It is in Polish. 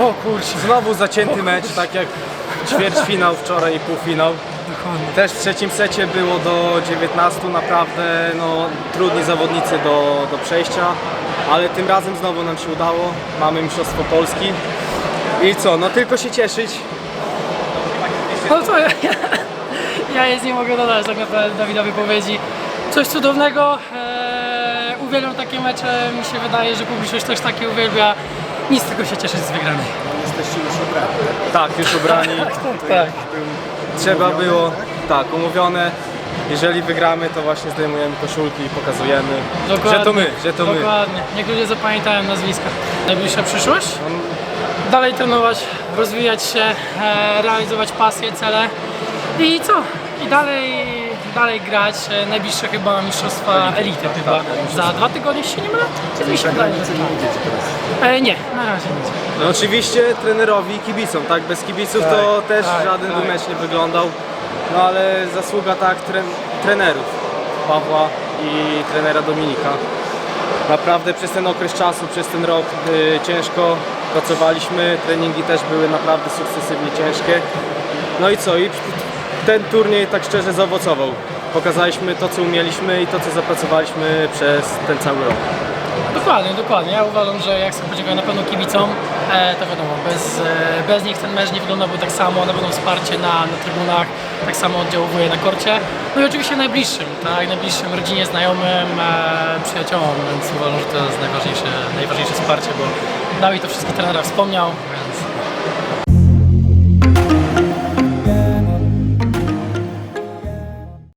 O kurczę, Znowu zacięty mecz, tak jak ćwierćfinał wczoraj i półfinał. dokładnie. Też w trzecim secie było do 19, naprawdę no, trudni zawodnicy do, do przejścia, ale tym razem znowu nam się udało. Mamy Mistrzostwo Polski. I co, no tylko się cieszyć. No to ja, ja nic nie mogę dodać tak naprawdę Dawida wypowiedzi. Coś cudownego. Eee, uwielbiam takie mecze. Mi się wydaje, że publiczność też takie uwielbia. Nic tylko się cieszyć z wygranej. Jesteście już ubrani. Tak, już ubrani. Tak. Trzeba było, tak, umówione. Jeżeli wygramy, to właśnie zdejmujemy koszulki i pokazujemy, Dokładnie. że to my, że to my. Dokładnie. Niech ludzie zapamiętają nazwiska. Najbliższa przyszłość? Dalej trenować, rozwijać się, e, realizować pasje, cele i co? I dalej, dalej grać. E, Najbliższe chyba mistrzostwa elity chyba. Za dwa tygodnie się nie mylę? Czy mi się wydaje? tak? E, nie, na razie nie. No oczywiście trenerowi i kibicom, tak? Bez kibiców to też tak, żaden tak. mecz nie wyglądał. No ale zasługa tak tre trenerów Pawła i trenera Dominika. Naprawdę przez ten okres czasu, przez ten rok y, ciężko pracowaliśmy, treningi też były naprawdę sukcesywnie ciężkie. No i co? I ten turniej tak szczerze zaowocował. Pokazaliśmy to, co umieliśmy i to, co zapracowaliśmy przez ten cały rok. Dokładnie, dokładnie. Ja uważam, że jak sobie podziękuję na pewno kibicom, e, to wiadomo, bez, e, bez nich ten mecz nie wyglądałby tak samo, na pewno wsparcie na, na trybunach tak samo oddziałuje na korcie. No i oczywiście najbliższym, tak, najbliższym rodzinie, znajomym, e, przyjaciołom, więc uważam, że to jest najważniejsze, najważniejsze wsparcie, bo Dawid to wszystko trenera wspomniał, więc